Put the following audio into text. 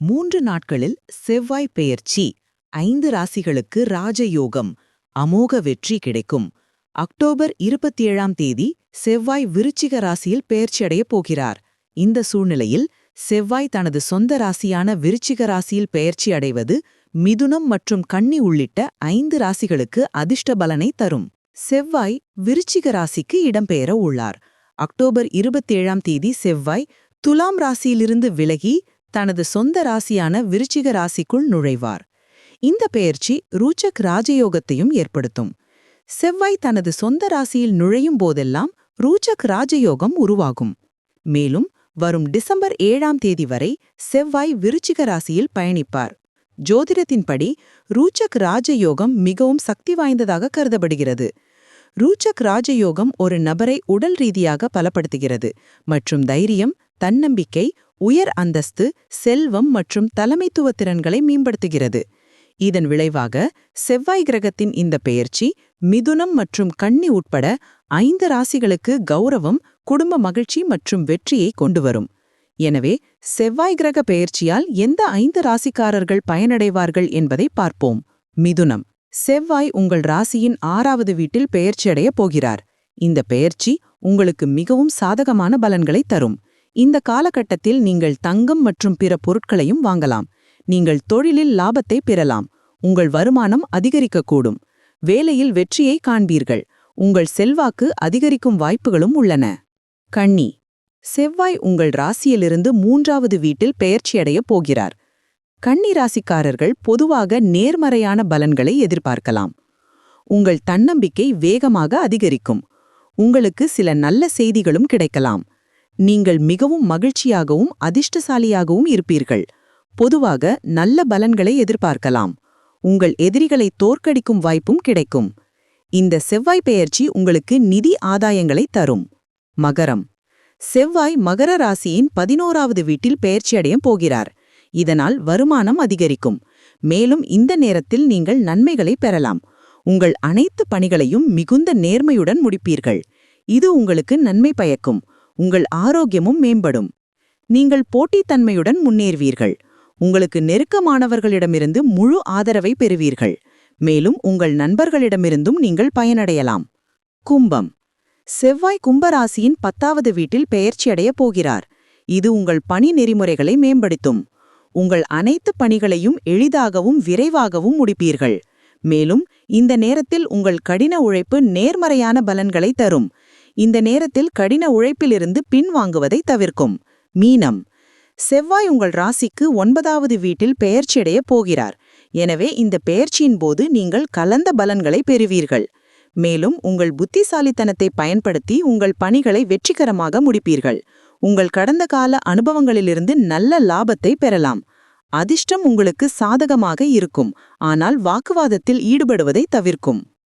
மூன்று நாட்களில் செவ்வாய் பெயர்ச்சி ஐந்து ராசிகளுக்கு ராஜயோகம் அமோக வெற்றி கிடைக்கும். அக்டோபர் இருபத்தி ஏழாம் தேதி செவ்வாய் விருச்சிக ராசியில் பெயர்ச்சியடையப் போகிறார். இந்த சூழ்நிலையில் செவ்வாய் தனது சொந்த ராசியான விருச்சிக ராசியில் பெயர்ச்சி அடைவது மிதுனம் மற்றும் கன்னி உள்ளிட்ட ஐந்து ராசிகளுக்கு அதிர்ஷ்ட பலனை தரும். செவ்வாய் விருச்சிக ராசிக்கு இடம்பெயர உள்ளார். அக்டோபர் இருபத்தேழாம் தேதி செவ்வாய் துலாம் ராசியிலிருந்து விலகி தனது சொந்த ராசியான விருச்சிக ராசிக்குள் நுழைவார். இந்த பெயர்ச்சி ரூச்சக் ராஜயோகத்தையும் ஏற்படுத்தும். செவ்வாய் தனது சொந்த ராசியில் நுழையும் போதெல்லாம் ரூச்சக் ராஜயோகம் உருவாகும். மேலும் வரும் டிசம்பர் ஏழாம் தேதி வரை செவ்வாய் விருச்சிக ராசியில் பயணிப்பார். ஜோதிடத்தின்படி ரூச்சக் ராஜயோகம் மிகவும் சக்தி வாய்ந்ததாக கருதப்படுகிறது. ரூச்சக் ராஜயோகம் ஒரு நபரை உடல் ரீதியாக பலப்படுத்துகிறது மற்றும் தைரியம் தன்னம்பிக்கை உயர் அந்தஸ்து செல்வம் மற்றும் தலைமைத்துவ திறன்களை மேம்படுத்துகிறது. இதன் விளைவாக செவ்வாய் கிரகத்தின் இந்த பெயர்ச்சி மிதுனம் மற்றும் கன்னி உட்பட ஐந்து ராசிகளுக்கு கௌரவம் குடும்ப மகிழ்ச்சி மற்றும் வெற்றியை கொண்டு வரும் எனவே செவ்வாய் கிரக பெயர்ச்சியால் எந்த ஐந்து ராசிக்காரர்கள் பயனடைவார்கள் என்பதை பார்ப்போம். மிதுனம். செவ்வாய் உங்கள் ராசியின் ஆறாவது வீட்டில் பெயர்ச்சியடையப் போகிறார். இந்த பெயர்ச்சி உங்களுக்கு மிகவும் சாதகமான பலன்களை தரும். இந்த காலகட்டத்தில் நீங்கள் தங்கம் மற்றும் பிற பொருட்களையும் வாங்கலாம். நீங்கள் தொழிலில் லாபத்தை பெறலாம். உங்கள் வருமானம் அதிகரிக்கக்கூடும். வேலையில் வெற்றியை காண்பீர்கள். உங்கள் செல்வாக்கு அதிகரிக்கும் வாய்ப்புகளும் உள்ளன. கண்ணி செவ்வாய் உங்கள் ராசியிலிருந்து மூன்றாவது வீட்டில் பெயர்ச்சியடையப் போகிறார். கண்ணி ராசிக்காரர்கள் பொதுவாக நேர்மறையான பலன்களை எதிர்பார்க்கலாம். உங்கள் தன்னம்பிக்கை வேகமாக அதிகரிக்கும். உங்களுக்கு சில நல்ல செய்திகளும் கிடைக்கலாம். நீங்கள் மிகவும் மகிழ்ச்சியாகவும் அதிர்ஷ்டசாலியாகவும் இருப்பீர்கள். பொதுவாக நல்ல பலன்களை எதிர்பார்க்கலாம். உங்கள் எதிரிகளை தோற்கடிக்கும் வாய்ப்பும் கிடைக்கும். இந்த செவ்வாய் பெயர்ச்சி உங்களுக்கு நிதி ஆதாயங்களை தரும். மகரம். செவ்வாய் மகர ராசியின் பதினோராவது வீட்டில் பெயர்ச்சியடையப் போகிறார். இதனால் வருமானம் அதிகரிக்கும். மேலும் இந்த நேரத்தில் நீங்கள் நன்மைகளை பெறலாம். உங்கள் அனைத்து பணிகளையும் மிகுந்த நேர்மையுடன் முடிப்பீர்கள். இது உங்களுக்கு நன்மை பயக்கும். உங்கள் ஆரோக்கியமும் மேம்படும். நீங்கள் போட்டித்தன்மையுடன் முன்னேறுவீர்கள். உங்களுக்கு நெருக்கமானவர்களிடமிருந்து முழு ஆதரவை பெறுவீர்கள். மேலும் உங்கள் நண்பர்களிடமிருந்தும் நீங்கள் பயனடையலாம். கும்பம். செவ்வாய் கும்பராசியின் பத்தாவது வீட்டில் பெயர்ச்சியடையப் போகிறார். இது உங்கள் பணி நெறிமுறைகளை மேம்படுத்தும். உங்கள் அனைத்து பணிகளையும் எளிதாகவும் விரைவாகவும் முடிப்பீர்கள். மேலும் இந்த நேரத்தில் உங்கள் கடின உழைப்பு நேர்மறையான பலன்களை தரும். இந்த நேரத்தில் கடின உழைப்பிலிருந்து பின்வாங்குவதை தவிர்க்கும். மீனம். செவ்வாய் உங்கள் ராசிக்கு ஒன்பதாவது வீட்டில் பெயர்ச்சியடையப் போகிறார். எனவே இந்த பெயர்ச்சியின் போது நீங்கள் கலந்த பலன்களை பெறுவீர்கள். மேலும் உங்கள் புத்திசாலித்தனத்தை பயன்படுத்தி உங்கள் பணிகளை வெற்றிகரமாக முடிப்பீர்கள். உங்கள் கடந்த கால அனுபவங்களிலிருந்து நல்ல லாபத்தை பெறலாம். அதிர்ஷ்டம் உங்களுக்கு சாதகமாக இருக்கும். ஆனால் வாக்குவாதத்தில் ஈடுபடுவதை தவிர்க்கும்.